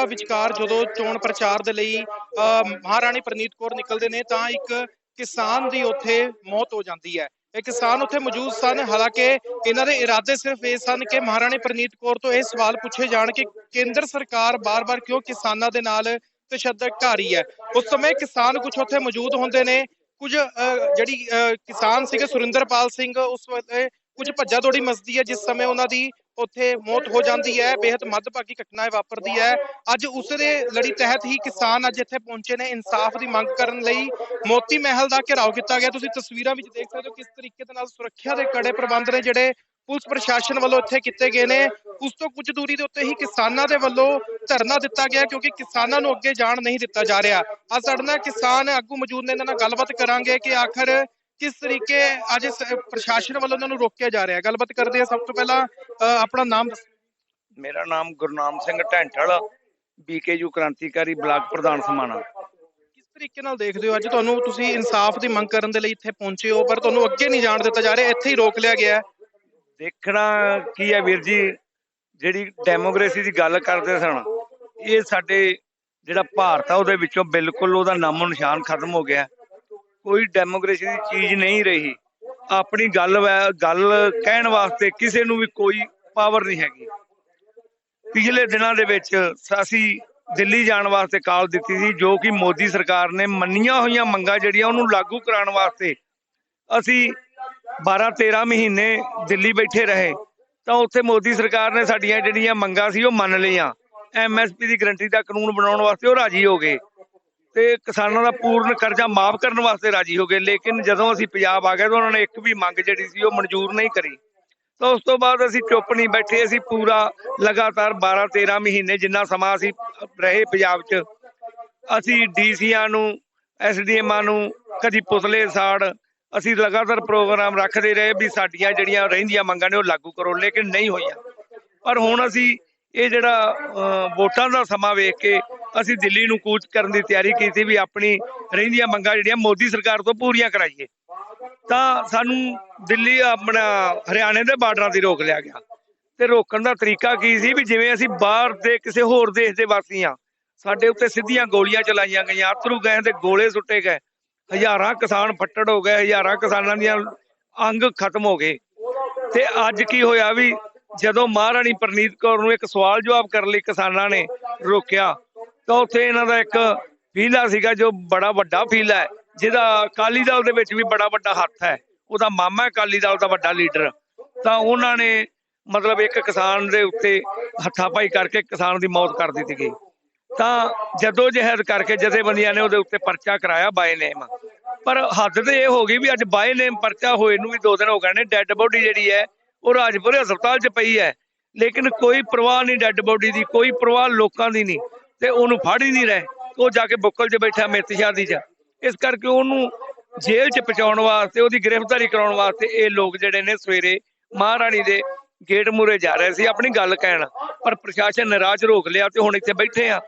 ਦੌੜ ਵਿਚਕਾਰ ਜਦੋਂ ਚੋਣ ਪ੍ਰਚਾਰ ਦੇ ਲਈ ਅਹ, ਮਹਾਰਾਣੀ ਪ੍ਰਨੀਤ ਕੌਰ ਨਿਕਲਦੇ ਨੇ ਤਾਂ ਇੱਕ ਕਿਸਾਨ ਦੀ ਉੱਥੇ ਮੌਤ ਹੋ ਜਾਂਦੀ ਹੈ। ਇਹ ਕਿਸਾਨ ਉੱਥੇ ਮੌਜੂਦ ਸਨ। ਹਾਲਾਂਕਿ ਇਹਨਾਂ ਦੇ ਇਰਾਦੇ ਸਿਰਫ ਇਹ ਸਨ ਕਿ ਮਹਾਰਾਣੀ ਪ੍ਰਨੀਤ ਕੌਰ ਤੋਂ ਇਹ ਸਵਾਲ ਪੁੱਛੇ ਜਾਣ ਕਿ ਕੇਂਦਰ ਸਰਕਾਰ ਬਾਰ-ਬਾਰ ਕਿਉਂ ਕਿਸਾਨਾਂ ਦੇ ਨਾਲ ਤਸ਼ੱਦਦ ਕਰ ਰਹੀ ਹੈ। ਉਸ ਸਮੇਂ ਕਿਸਾਨ ਕੁਝ ਉੱਥੇ ਮੌਜੂਦ ਹੁੰਦੇ ਨੇ। ਕੁਝ ਅਹ, ਜਿਹੜੀ ਅਹ, ਕਿਸਾਨ ਸੀਗੇ ਸੁਰਿੰਦਰਪਾਲ ਸਿੰਘ ਉਸ ਵੇਲੇ ਕੁਝ ਭੱਜਾ ਦੌੜੀ ਮਸਦੀ ਹੈ ਜਿਸ ਸਮੇਂ ਉਹਨਾਂ ਦੀ ਉੱਥੇ ਮੌਤ ਹੋ ਜਾਂਦੀ ਹੈ ਬੇहद ਮੱਦਭਾਗੀ ਘਟਨਾ ਵਾਪਰਦੀ ਹੈ। ਅੱਜ ਉਸਦੇ ਲੜੀ ਤਹਿਤ ਹੀ ਕਿਸਾਨ ਅੱਜ ਇੱਥੇ ਪਹੁੰਚੇ ਨੇ, ਇਨਸਾਫ ਦੀ ਮੰਗ ਕਰਨ ਲਈ। ਮੋਤੀ ਮਹਿਲ ਦਾ ਘਿਰਾਓ ਕੀਤਾ ਗਿਆ। ਤੁਸੀਂ ਤਸਵੀਰਾਂ ਵਿੱਚ ਦੇਖ ਸਕਦੇ ਹੋ ਕਿਸ ਤਰੀਕੇ ਦੇ ਨਾਲ ਸੁਰੱਖਿਆ ਦੇ ਕੜੇ ਪ੍ਰਬੰਧ ਨੇ ਜਿਹੜੇ ਪੁਲਿਸ ਪ੍ਰਸ਼ਾਸਨ ਵੱਲੋਂ ਇੱਥੇ ਕੀਤੇ ਗਏ ਨੇ। ਉਸ ਤੋਂ ਕੁਝ ਦੂਰੀ ਦੇ ਉੱਤੇ ਹੀ ਕਿਸਾਨਾਂ ਦੇ ਵੱਲੋਂ ਧਰਨਾ ਦਿੱਤਾ ਗਿਆ, ਕਿਉਂਕਿ ਕਿਸਾਨਾਂ ਨੂੰ ਅੱਗੇ ਜਾਣ ਨਹੀਂ ਦਿੱਤਾ ਜਾ ਰਿਹਾ। ਅੱਜ ਸਾਡੇ ਨਾਲ ਕਿਸਾਨ ਆਗੂ ਮੌਜੂਦ ਨੇ, ਇਹਨਾਂ ਨਾਲ ਗੱਲਬਾਤ ਕਰਾਂਗੇ ਕਿ ਆਖਰ ਕਿਸ ਤਰੀਕੇ ਅੱਜ ਪ੍ਰਸ਼ਾਸਨ ਵੱਲੋਂ ਉਹਨਾਂ ਨੂੰ ਰੋਕਿਆ ਜਾ ਰਿਹਾ? ਹੈ ਗੱਲਬਾਤ ਕਰਦੇ ਹਾਂ ਸਭ ਤੋਂ ਪਹਿਲਾਂ ਆਪਣਾ ਨਾਮ ਮੇਰਾ ਨਾਮ ਗੁਰਨਾਮ ਸਿੰਘ ਢੈਂਟਲ ਬੀਕੇਯੂ ਕ੍ਰਾਂਤੀਕਾਰੀ ਬਲਾਕ ਪ੍ਰਧਾਨ ਸਮਾਣਾ। ਕਿਸ ਤਰੀਕੇ ਨਾਲ ਦੇਖਦੇ ਹੋ ਅੱਜ? ਤੁਹਾਨੂੰ ਤੁਸੀਂ ਇਨਸਾਫ ਦੀ ਮੰਗ ਕਰਨ ਦੇ ਲਈ ਇੱਥੇ ਪਹੁੰਚੇ ਹੋ ਪਰ ਤੁਹਾਨੂੰ ਅੱਗੇ ਨਹੀਂ ਜਾਣ ਦਿੱਤਾ ਜਾ ਰਿਹਾ ਇੱਥੇ ਹੀ ਰੋਕ ਲਿਆ ਗਿਆ ਦੇਖਣਾ ਕੀ ਹੈ ਵੀਰ ਜੀ ਜਿਹੜੀ ਡੈਮੋਕ੍ਰੇਸੀ ਦੀ ਗੱਲ ਕਰਦੇ ਸਨ ਇਹ ਸਾਡੇ ਜਿਹੜਾ ਭਾਰਤ ਆ ਉਹਦੇ ਵਿੱਚੋਂ ਬਿਲਕੁਲ ਉਹਦਾ ਨਾਮੋ ਨਿਸ਼ਾਨ ਖਤਮ ਹੋ ਗਿਆ। ਕੋਈ ਡੈਮੋਕ੍ਰੇਸੀ ਦੀ ਚੀਜ਼ ਨਹੀਂ ਰਹੀ। ਆਪਣੀ ਗੱਲ ਵੈ- ਗੱਲ ਕਹਿਣ ਵਾਸਤੇ ਕਿਸੇ ਨੂੰ ਵੀ ਕੋਈ ਪਾਵਰ ਨਹੀਂ ਹੈਗੀ। ਪਿਛਲੇ ਦਿਨਾਂ ਦੇ ਵਿੱਚ ਅਸੀਂ ਦਿੱਲੀ ਜਾਣ ਵਾਸਤੇ ਕਾਲ ਦਿੱਤੀ ਸੀ, ਜੋ ਕਿ ਮੋਦੀ ਸਰਕਾਰ ਨੇ ਮੰਨੀਆਂ ਹੋਈਆਂ ਮੰਗਾਂ ਜਿਹੜੀਆਂ ਉਹਨੂੰ ਲਾਗੂ ਕਰਾਉਣ ਵਾਸਤੇ ਅਸੀਂ 12 13 ਮਹੀਨੇ ਦਿੱਲੀ ਬੈਠੇ ਰਹੇ। ਤਾਂ ਉੱਥੇ ਮੋਦੀ ਸਰਕਾਰ ਨੇ ਸਾਡੀਆਂ ਜਿਹੜੀਆਂ ਮੰਗਾਂ ਸੀ ਉਹ ਮੰਨ ਲਈਆਂ। ਐਮਐਸਪੀ ਦੀ ਗਰੰਟੀ ਦਾ ਕਾਨੂੰਨ ਬਣਾਉਣ ਵਾਸਤੇ ਉਹ ਰਾਜੀ ਹੋ ਗਏ। ਤੇ ਕਿਸਾਨਾਂ ਦਾ ਪੂਰਨ ਕਰਜ਼ਾ ਮਾਫ ਕਰਨ ਵਾਸਤੇ ਰਾਜੀ ਹੋ ਗਏ। ਲੇਕਿਨ ਜਦੋਂ ਅਸੀਂ ਪੰਜਾਬ ਆ ਗਏ ਤਾਂ ਉਹਨਾਂ ਨੇ ਇੱਕ ਵੀ ਮੰਗ ਜਿਹੜੀ ਸੀ ਉਹ ਮਨਜ਼ੂਰ ਨਹੀਂ ਕਰੀ। ਤਾਂ ਉਸ ਤੋਂ ਬਾਅਦ ਅਸੀਂ ਚੁੱਪ ਨਹੀਂ ਬੈਠੇ। ਅਸੀਂ ਪੂਰਾ ਲਗਾਤਾਰ 12 13 ਮਹੀਨੇ ਜਿੰਨਾ ਸਮਾਂ ਅਸੀਂ ਰਹੇ ਪੰਜਾਬ 'ਚ, ਅਸੀਂ ਡੀਸੀਆਂ ਨੂੰ, ਐਸਡੀਐਮਾਂ ਨੂੰ, ਕਦੀ ਪੁਤਲੇ ਸਾੜ, ਅਸੀਂ ਲਗਾਤਾਰ ਪ੍ਰੋਗਰਾਮ ਰੱਖਦੇ ਰਹੇ ਵੀ ਸਾਡੀਆਂ ਜਿਹੜੀਆਂ ਰਹਿੰਦੀਆਂ ਮੰਗਾਂ ਨੇ ਉਹ ਲਾਗੂ ਕਰੋ, ਲੇਕਿਨ ਨਹੀਂ ਹੋਈਆਂ। ਪਰ ਹੁਣ ਅਸੀਂ ਇਹ ਜਿਹੜਾ ਵੋਟਾਂ ਦਾ ਸਮਾਂ ਵੇਖ ਕੇ ਅਸੀਂ ਦਿੱਲੀ ਨੂੰ ਕੂਚ ਕਰਨ ਦੀ ਤਿਆਰੀ ਕੀਤੀ ਵੀ ਆਪਣੀ ਰਹਿੰਦੀਆਂ ਮੰਗਾਂ ਜਿਹੜੀਆਂ ਮੋਦੀ ਸਰਕਾਰ ਤੋਂ ਪੂਰੀਆਂ ਕਰਾਈਏ। ਤਾਂ ਸਾਨੂੰ ਦਿੱਲੀ ਆਪਣਾ ਹਰਿਆਣੇ ਦੇ ਬਾਰਡਰਾਂ ਤੇ ਰੋਕ ਲਿਆ ਗਿਆ। ਤੇ ਰੋਕਣ ਦਾ ਤਰੀਕਾ ਕੀ ਸੀ ਵੀ ਜਿਵੇਂ ਅਸੀਂ ਬਾਹਰ ਦੇ ਕਿਸੇ ਹੋਰ ਦੇਸ਼ ਦੇ ਵਾਸੀ ਹਾਂ, ਸਾਡੇ ਉੱਤੇ ਸਿੱਧੀਆਂ ਗੋਲੀਆਂ ਚਲਾਈਆਂ ਗਈਆਂ, ਅਥਰੂ ਗਏ ਤੇ ਗੋਲੇ ਸੁੱਟੇ ਗਏ, ਹਜ਼ਾਰਾਂ ਕਿਸਾਨ ਫੱਟੜ ਹੋ ਗਏ, ਹਜ਼ਾਰਾਂ ਕਿਸਾਨਾਂ ਦੀਆਂ ਅੰਗ ਖਤਮ ਹੋ ਗਏ। ਤੇ ਅੱਜ ਕੀ ਹੋਇਆ ਵੀ ਜਦੋਂ ਮਹਾਰਾਣੀ ਪ੍ਰਨੀਤ ਕੌਰ ਨੂੰ ਇੱਕ ਸਵਾਲ ਜਵਾਬ ਕਰਨ ਲਈ ਕਿਸਾਨਾਂ ਨੇ ਰੋਕਿਆ ਤਾਂ ਉੱਥੇ ਇਹਨਾਂ ਦਾ ਇੱਕ ਫੀਲਾ ਸੀਗਾ ਜੋ ਬੜਾ ਵੱਡਾ ਫੀਲਾ ਹੈ, ਜਿਹਦਾ ਅਕਾਲੀ ਦਲ ਦੇ ਵਿੱਚ ਵੀ ਬੜਾ ਵੱਡਾ ਹੱਥ ਹੈ। ਉਹਦਾ ਮਾਮਾ ਹੈ ਅਕਾਲੀ ਦਲ ਦਾ ਵੱਡਾ ਲੀਡਰ। ਤਾਂ ਉਹਨਾਂ ਨੇ ਮਤਲਬ ਇੱਕ ਕਿਸਾਨ ਦੇ ਉੱਤੇ ਹੱਥਾਪਾਈ ਕਰਕੇ ਕਿਸਾਨ ਦੀ ਮੌਤ ਕਰ ਦਿੱਤੀ ਗਈ। ਤਾਂ ਜਦੋਂ ਜਹਿਦ ਕਰਕੇ ਜਥੇਬੰਦੀਆਂ ਨੇ ਉਹਦੇ ਉੱਤੇ ਪਰਚਾ ਕਰਾਇਆ ਬਾਏ ਨੇਮ ਪਰ ਹੱਦ ਤੇ ਇਹ ਹੋ ਗਈ ਵੀ ਅੱਜ ਬਾਏ ਨੇਮ ਪਰਚਾ ਹੋਏ ਨੂੰ ਵੀ ਦੋ ਦਿਨ ਹੋ ਗਏ ਨੇ ਡੈੱਡ ਬੋਡੀ ਜਿਹੜੀ ਹੈ, ਉਹ ਰਾਜਪੁਰੇ ਹਸਪਤਾਲ 'ਚ ਪਈ ਹੈ। ਲੇਕਿਨ ਕੋਈ ਪਰਵਾਹ ਨਹੀਂ ਡੈੱਡ ਬੋਡੀ ਦੀ ਕੋਈ ਪਰਵਾਹ ਲੋਕਾਂ ਦੀ ਨਹੀਂ। ਤੇ ਉਹਨੂੰ ਫੜ ਹੀ ਨਹੀਂ ਰਹੇ। ਉਹ ਜਾ ਕੇ ਬੁੱਕਲ 'ਚ ਬੈਠਾ ਮਿੱਤ ਸ਼ਾਦੀ 'ਚ ਇਸ ਕਰਕੇ ਉਹਨੂੰ ਜੇਲ੍ਹ 'ਚ ਪਹੁੰਚਾਉਣ ਵਾਸਤੇ, ਉਹਦੀ ਗ੍ਰਿਫਤਾਰੀ ਕਰਾਉਣ ਵਾਸਤੇ ਇਹ ਲੋਕ ਜਿਹੜੇ ਨੇ ਸਵੇਰੇ ਮਹਾਰਾਣੀ ਦੇ ਗੇਟ ਮੂਰੇ ਜਾ ਰਹੇ ਸੀ, ਆਪਣੀ ਗੱਲ ਕਹਿਣ। ਪਰ ਪ੍ਰਸ਼ਾਸਨ ਨੇ ਰਾਹ ਰੋਕ ਲਿਆ ਤੇ ਹੁਣ ਇੱਥੇ ਬੈਠੇ ਆ।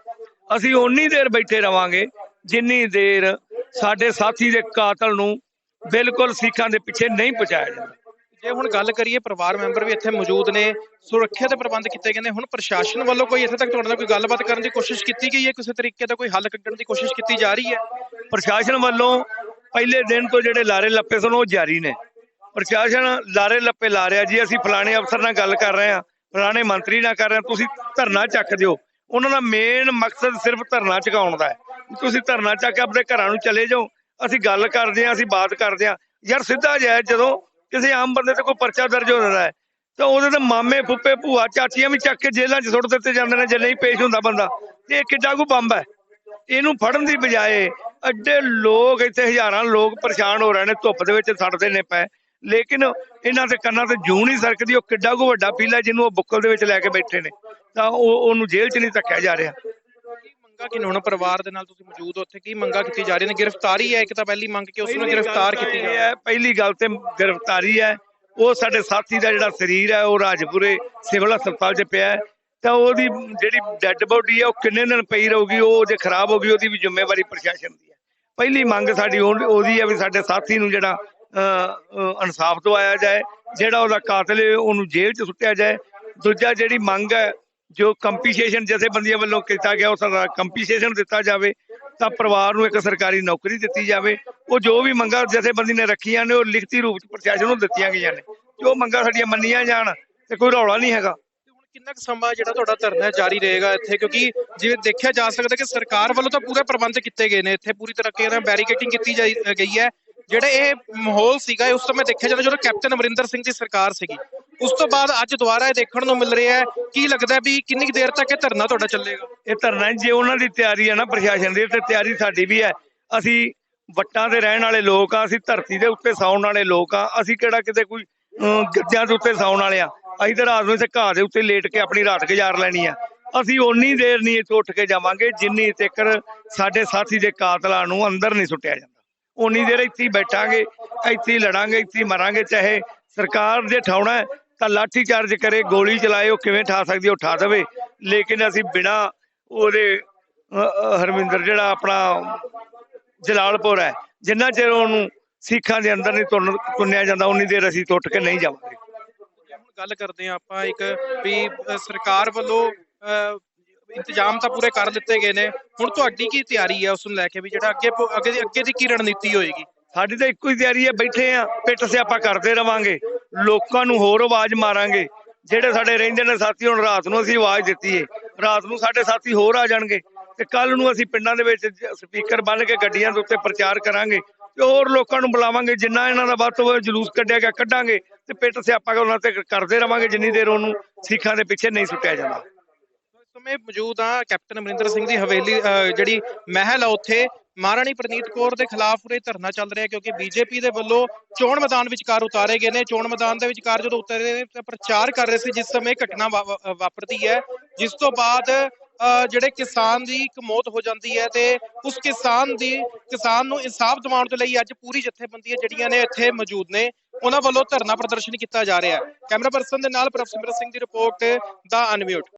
ਅਸੀਂ ਓਨੀ ਦੇਰ ਬੈਠੇ ਰਵਾਂਗੇ ਜਿੰਨੀ ਦੇਰ ਸਾਡੇ ਸਾਥੀ ਦੇ ਕਾਤਲ ਨੂੰ ਬਿਲਕੁਲ ਸਿੱਖਾਂ ਦੇ ਪਿੱਛੇ ਨਹੀਂ ਪਹੁੰਚਾਇਆ ਜਾਂਦਾ। ਜੇ ਹੁਣ ਗੱਲ ਕਰੀਏ ਪਰਿਵਾਰ ਮੈਂਬਰ ਵੀ ਇੱਥੇ ਮੌਜੂਦ ਨੇ, ਸੁਰੱਖਿਆ ਦੇ ਪ੍ਰਬੰਧ ਕੀਤੇ ਗਏ ਨੇ, ਹੁਣ ਪ੍ਰਸ਼ਾਸਨ ਵੱਲੋਂ ਕੋਈ ਇੱਥੇ ਤੱਕ ਤੁਹਾਡੇ ਨਾਲ ਕੋਈ ਗੱਲਬਾਤ ਕਰਨ ਦੀ ਕੋਸ਼ਿਸ਼ ਕੀਤੀ ਗਈ ਹੈ? ਕਿਸੇ ਤਰੀਕੇ ਦਾ ਕੋਈ ਹੱਲ ਕੱਢਣ ਦੀ ਕੋਸ਼ਿਸ਼ ਕੀਤੀ ਜਾ ਰਹੀ ਹੈ? ਪ੍ਰਸ਼ਾਸਨ ਵੱਲੋਂ ਪਹਿਲੇ ਦਿਨ ਤੋਂ ਜਿਹੜੇ ਲਾਰੇ ਲੱਪੇ ਸਨ, ਉਹ ਜਾਰੀ ਨੇ। ਪ੍ਰਸ਼ਾਸਨ ਲਾਰੇ ਲੱਪੇ ਲਾ ਰਿਹਾ ਜੀ, ਅਸੀਂ ਫਲਾਣੇ ਅਫਸਰ ਨਾਲ ਗੱਲ ਕਰ ਰਹੇ ਹਾਂ, ਫਲਾਣੇ ਮੰਤਰੀ ਨਾਲ ਕਰ ਰਹੇ ਹਾਂ, ਤੁਸੀਂ ਧਰਨਾ ਚੱਕ ਦਿਓ। ਉਹਨਾਂ ਦਾ ਮੇਨ ਮਕਸਦ ਸਿਰਫ ਧਰਨਾ ਚੁਕਾਉਣ ਦਾ ਹੈ। ਤੁਸੀਂ ਧਰਨਾ ਚੱਕ ਕੇ ਆਪਣੇ ਘਰਾਂ ਨੂੰ ਚਲੇ ਜਾਓ, ਅਸੀਂ ਗੱਲ ਕਰਦੇ ਹਾਂ, ਅਸੀਂ ਬਾਤ ਕਰਦੇ ਹਾਂ। ਯਾਰ ਸਿੱਧਾ ਜਿਹਾ ਜਦੋਂ ਕਿਸੇ ਆਮ ਬੰਦੇ ਤੇ ਕੋਈ ਪਰਚਾ ਦਰਜ ਹੋ ਜਾਂਦਾ ਹੈ, ਤਾਂ ਉਹਦੇ ਤੇ ਮਾਮੇ ਫੁੱਪੇ ਭੂਆ, ਚਾਚੀਆਂ ਵੀ ਚੱਕ ਕੇ ਜੇਲ੍ਹਾਂ 'ਚ ਸੁੱਟ ਦਿੱਤੇ ਜਾਂਦੇ ਨੇ ਜੇ ਨਹੀਂ ਪੇਸ਼ ਹੁੰਦਾ ਬੰਦਾ। ਤੇ ਇਹ ਕਿੱਡਾ ਕੁ ਬੰਬ ਹੈ। ਇਹਨੂੰ ਫੜਨ ਦੀ ਬਜਾਏ ਅੱਡੇ ਲੋਕ, ਇੱਥੇ ਹਜ਼ਾਰਾਂ ਲੋਕ ਪਰੇਸ਼ਾਨ ਹੋ ਰਹੇ ਨੇ, ਧੁੱਪ ਦੇ ਵਿੱਚ ਸੜਦੇ ਨੇ ਪਏ ਲੇਕਿਨ ਇਹਨਾਂ ਦੇ ਕੰਨਾਂ ਤੇ ਜੂੰ ਨਹੀਂ ਸਰਕਦੀ, ਉਹ ਕਿੱਡਾ ਕੁ ਵੱਡਾ ਪੀਲਾ ਜਿਹਨੂੰ ਉਹ ਬੁੱਕਲ ਦੇ ਵਿੱਚ ਲੈ ਕੇ ਬੈਠੇ ਨੇ। ਤਾਂ ਉਹ, ਉਹਨੂੰ ਜੇਲ੍ਹ 'ਚ ਨਹੀਂ ਧੱਕਿਆ ਜਾ ਰਿਹਾ। ਮੰਗਾ ਕਿ ਹੁਣ ਪਰਿਵਾਰ ਦੇ ਨਾਲ ਤੁਸੀਂ ਮੌਜੂਦ ਹੋ ਉੱਥੇ ਕੀ ਮੰਗਾ ਕੀਤੀ ਜਾ ਰਹੀ ਨੇ? ਗ੍ਰਿਫਤਾਰੀ ਹੈ ਇੱਕ ਤਾਂ ਪਹਿਲੀ ਮੰਗ ਕਿ ਉਸ ਨੂੰ ਗ੍ਰਿਫਤਾਰ ਕੀਤੀ ਇਹ ਜਾਵੇ। ਹੈ ਪਹਿਲੀ ਗੱਲ ਤੇ ਗ੍ਰਿਫਤਾਰੀ ਹੈ। ਉਹ ਸਾਡੇ ਸਾਥੀ ਦਾ ਜਿਹੜਾ ਸਰੀਰ ਹੈ ਉਹ ਰਾਜਪੁਰੇ ਸਿਵਲ ਹਸਪਤਾਲ 'ਚ ਪਿਆ ਹੈ। ਤਾਂ ਉਹਦੀ ਜਿਹੜੀ ਡੈੱਡ ਬੋਡੀ ਹੈ ਉਹ ਕਿੰਨੇ ਦਿਨ ਪਈ ਰਹੂਗੀ ਉਹ ਜੇ ਖਰਾਬ ਹੋ ਗਈ ਉਹਦੀ ਵੀ ਜ਼ਿੰਮੇਵਾਰੀ ਪ੍ਰਸ਼ਾਸਨ ਦੀ ਹੈ। ਪਹਿਲੀ ਮੰਗ ਸਾਡੀ ਉਹ- ਉਹਦੀ ਹੈ ਵੀ ਸਾਡੇ ਸਾਥੀ ਨੂੰ ਜਿਹੜਾ ਇਨਸਾਫ ਦਵਾਇਆ ਜਾਏ ਜਿਹੜਾ ਉਹਦਾ ਕਾਤਲ ਹੈ ਉਹਨੂੰ ਜੇਲ੍ਹ 'ਚ ਸੁੱਟਿਆ ਜਾਏ। ਦੂਜਾ ਜਿਹੜੀ ਮੰਗ ਹੈ ਜੋ ਕੰਪਨਸੇਸ਼ਨ ਜਥੇਬੰਦੀਆਂ ਵੱਲੋਂ ਕੀਤਾ ਗਿਆ ਉਸ ਦਾ ਕੰਪਨਸੇਸ਼ਨ ਦਿੱਤਾ ਜਾਵੇ, ਤਾਂ ਪਰਿਵਾਰ ਨੂੰ ਇੱਕ ਸਰਕਾਰੀ ਨੌਕਰੀ ਦਿੱਤੀ ਜਾਵੇ। ਉਹ ਜੋ ਵੀ ਮੰਗਾਂ ਜਥੇਬੰਦੀ ਨੇ ਰੱਖੀਆਂ ਨੇ, ਉਹ ਲਿਖਤੀ ਰੂਪ ਚ ਪ੍ਰਸ਼ਾਸਨ ਨੂੰ ਦਿੱਤੀਆਂ ਗਈਆਂ ਨੇ। ਜੋ ਮੰਗਾਂ ਸਾਡੀਆਂ ਮੰਨੀਆਂ ਜਾਣ, ਤੇ ਕੋਈ ਰੌਲਾ ਨਹੀਂ ਹੈਗਾ। ਹੁਣ ਕਿੰਨਾ ਕੁ ਸਮਾਂ ਜਿਹੜਾ ਤੁਹਾਡਾ ਧਰਨਾ ਜਾਰੀ ਰਹੇਗਾ ਇੱਥੇ? ਕਿਉਂਕਿ ਜਿਵੇਂ ਦੇਖਿਆ ਜਾ ਸਕਦਾ ਕਿ ਸਰਕਾਰ ਵੱਲੋਂ ਤਾਂ ਪੂਰੇ ਪ੍ਰਬੰਧ ਕੀਤੇ ਗਏ ਨੇ। ਇੱਥੇ ਪੂਰੀ ਤਰ੍ਹਾਂ ਨਾਲ ਬੈਰੀਕੇਡਿੰਗ ਕੀਤੀ ਜਾਈ- ਗਈ ਹੈ। ਜਿਹੜਾ ਇਹ ਮਾਹੌਲ ਸੀਗਾ ਉਸ ਸਮੇਂ ਦੇਖਿਆ ਜਾਂਦਾ ਜਦੋਂ ਕੈਪਟਨ ਅਮਰਿੰਦਰ ਸਿੰਘ ਦੀ ਸਰਕਾਰ ਸੀਗੀ ਉਸ ਤੋਂ ਬਾਅਦ ਅੱਜ ਦੁਬਾਰਾ ਇਹ ਦੇਖਣ ਨੂੰ ਮਿਲ ਰਿਹਾ ਹੈ ਕੀ ਲੱਗਦਾ ਵੀ ਕਿੰਨੀ ਕੁ ਦੇਰ ਤੱਕ ਇਹ ਧਰਨਾ ਤੁਹਾਡਾ ਚੱਲੇਗਾ? ਇਹ ਧਰਨਾ ਜੇ ਉਹਨਾਂ ਦੀ ਤਿਆਰੀ ਹੈ ਨਾ ਪ੍ਰਸ਼ਾਸਨ ਦੀ ਤੇ ਤਿਆਰੀ ਸਾਡੀ ਵੀ ਹੈ। ਅਸੀਂ ਵੱਟਾਂ ਦੇ ਰਹਿਣ ਵਾਲੇ ਲੋਕ ਆ ਅਸੀਂ ਧਰਤੀ ਦੇ ਉੱਤੇ ਸੌਣ ਵਾਲੇ ਲੋਕ ਆ ਅਸੀਂ ਕਿਹੜਾ ਕਿਤੇ ਕੋਈ ਅਮ, ਗੱਦਿਆਂ ਦੇ ਉੱਤੇ ਸੌਣ ਵਾਲੇ ਆ ਅਸੀਂ ਤਾਂ ਰਾਤ ਨੂੰ ਇੱਥੇ ਘਾਹ ਦੇ ਉੱਤੇ ਲੇਟ ਕੇ ਆਪਣੀ ਰਾਤ ਗੁਜ਼ਾਰ ਲੈਣੀ ਆ ਅਸੀਂ ਓਨੀ ਦੇਰ ਨਹੀਂ ਇੱਥੇ ਉੱਠ ਕੇ ਜਾਵਾਂਗੇ ਜਿੰਨੀ ਤੱਕ ਸਾਡੇ ਸਾਥੀ ਦੇ ਕਾਤਲਾਂ ਨੂੰ ਅੰਦਰ ਨਹੀਂ ਸੁੱਟਿਆ ਜਾਂਦਾ। ਓਨੀ ਦੇਰ ਇੱਥੇ ਬੈਠਾਂਗੇ, ਇੱਥੇ ਲੜਾਂਗੇ, ਇੱਥੇ ਮਰਾਂਗੇ, ਚਾਹੇ ਸਰਕਾਰ ਜੇ ਠਾਉਣਾ ਤਾਂ ਲਾਠੀ ਚਾਰਜ ਕਰੇ, ਗੋਲੀ ਚਲਾਏ, ਉਹ ਕਿਵੇਂ ਠਾ ਸਕਦੀ ਉਹ ਠਾ ਦੇਵੇ। ਲੇਕਿਨ ਅਸੀਂ ਬਿਨਾ ਉਹਦੇ ਹਰਮਿੰਦਰ ਜਿਹੜਾ ਆਪਣਾ ਜਲਾਲਪੁਰ ਹੈ, ਜਿੰਨਾ ਚਿਰ ਉਹਨੂੰ ਸਿੱਖਾਂ ਦੇ ਅੰਦਰ ਨਹੀਂ ਤੁੰਨ ਤੁੰਨਿਆ ਜਾਂਦਾ ਉਨੀ ਦੇਰ ਅਸੀਂ ਟੁੱਟ ਕੇ ਨਹੀਂ ਜਾਵਾਂਗੇ। ਗੱਲ ਕਰਦੇ ਹਾਂ ਆਪਾਂ ਇੱਕ ਵੀ ਸਰਕਾਰ ਵੱਲੋਂ ਇੰਤਜ਼ਾਮ ਤਾਂ ਪੂਰੇ ਕਰ ਦਿੱਤੇ ਗਏ ਨੇ। ਹੁਣ ਤੁਹਾਡੀ ਕੀ ਤਿਆਰੀ ਹੈ ਉਸ ਨੂੰ ਲੈ ਕੇ ਵੀ ਜਿਹੜਾ ਅੱਗੇ ਅੱਗੇ ਦੀ ਅੱਗੇ ਦੀ ਕੀ ਰਣਨੀਤੀ ਹੋਏਗੀ? ਸਾਡੀ ਤਾਂ ਇੱਕੋ ਹੀ ਤਿਆਰੀ ਹੈ, ਬੈਠੇ ਆ ਪਿੱਟ ਸਿਆਪਾ ਕਰਦੇ ਰਵਾਂਗੇ। ਲੋਕਾਂ ਨੂੰ ਹੋਰ ਆਵਾਜ਼ ਮਾਰਾਂਗੇ। ਜਿਹੜੇ ਸਾਡੇ ਰਹਿੰਦੇ ਨੇ ਸਾਥੀ, ਹੁਣ ਰਾਤ ਨੂੰ ਅਸੀਂ ਆਵਾਜ਼ ਦਿੱਤੀ ਏ। ਰਾਤ ਨੂੰ ਸਾਡੇ ਸਾਥੀ ਹੋਰ ਆ ਜਾਣਗੇ ਤੇ ਕੱਲ ਨੂੰ ਅਸੀਂ ਪਿੰਡਾਂ ਦੇ ਵਿੱਚ ਸਪੀਕਰ ਬੰਨ ਕੇ ਗੱਡੀਆਂ ਦੇ ਉੱਤੇ ਪ੍ਰਚਾਰ ਕਰਾਂਗੇ ਤੇ ਹੋਰ ਲੋਕਾਂ ਨੂੰ ਬੁਲਾਵਾਂਗੇ। ਜਿੰਨਾ ਇਹਨਾਂ ਦਾ ਵੱਧ ਤੋਂ ਵੱਧ ਜਲੂਸ ਕੱਢਿਆ ਗਿਆ, ਕੱਢਾਂਗੇ ਤੇ ਪਿੱਟ ਸਿਆਪਾ ਉਹਨਾਂ ਤੇ ਕਰਦੇ ਰਵਾਂਗੇ। ਜਿੰਨੀ ਦੇਰ ਉਹਨੂੰ ਸਿੱਖਾਂ ਦੇ ਪਿੱਛੇ ਨਹੀਂ ਸੁੱਟਿਆ ਜਾਂਦਾ ਸਮੇਂ ਮੌਜੂਦ ਆ ਕੈਪਟਨ ਅਮਰਿੰਦਰ ਸਿੰਘ ਦੀ ਹਵੇਲੀ ਅ, ਜਿਹੜੀ ਮਹਿਲ ਆ ਉੱਥੇ। ਮਹਾਰਾਣੀ ਪ੍ਰਨੀਤ ਕੌਰ ਦੇ ਖਿਲਾਫ ਪੂਰੇ ਧਰਨਾ ਚੱਲ ਰਿਹਾ ਕਿਉਂਕਿ ਬੀਜੇਪੀ ਦੇ ਵੱਲੋਂ ਚੋਣ ਮੈਦਾਨ ਵਿਚਕਾਰ ਉਤਾਰੇ ਗਏ ਨੇ। ਚੋਣ ਮੈਦਾਨ ਦੇ ਵਿਚਕਾਰ ਜਦੋਂ ਉਤਾਰੇ ਨੇ ਤਾਂ ਪ੍ਰਚਾਰ ਕਰ ਰਹੇ ਸੀ ਜਿਸ ਸਮੇਂ ਘਟਨਾ ਵਾ- ਵਾਪਰਦੀ ਹੈ ਜਿਸ ਤੋਂ ਬਾਅਦ ਅ, ਜਿਹੜੇ ਕਿਸਾਨ ਦੀ ਇੱਕ ਮੌਤ ਹੋ ਜਾਂਦੀ ਹੈ ਤੇ ਉਸ ਕਿਸਾਨ ਦੀ ਕਿਸਾਨ ਨੂੰ ਇਨਸਾਫ ਦਿਵਾਉਣ ਦੇ ਲਈ ਅੱਜ ਪੂਰੀ ਜਥੇਬੰਦੀਆਂ ਜਿਹੜੀਆਂ ਨੇ ਇੱਥੇ ਮੌਜੂਦ ਨੇ ਉਹਨਾਂ ਵੱਲੋਂ ਧਰਨਾ ਪ੍ਰਦਰਸ਼ਨ ਕੀਤਾ ਜਾ ਰਿਹਾ ਹੈ। ਕੈਮਰਾ ਪਰਸਨ ਦੇ ਨਾਲ ਪ੍ਰਭਸਿਮਰਤ ਸਿੰਘ ਦੀ ਰਿਪੋਰਟ ਦਾ ਅਨਮਿਊਟ।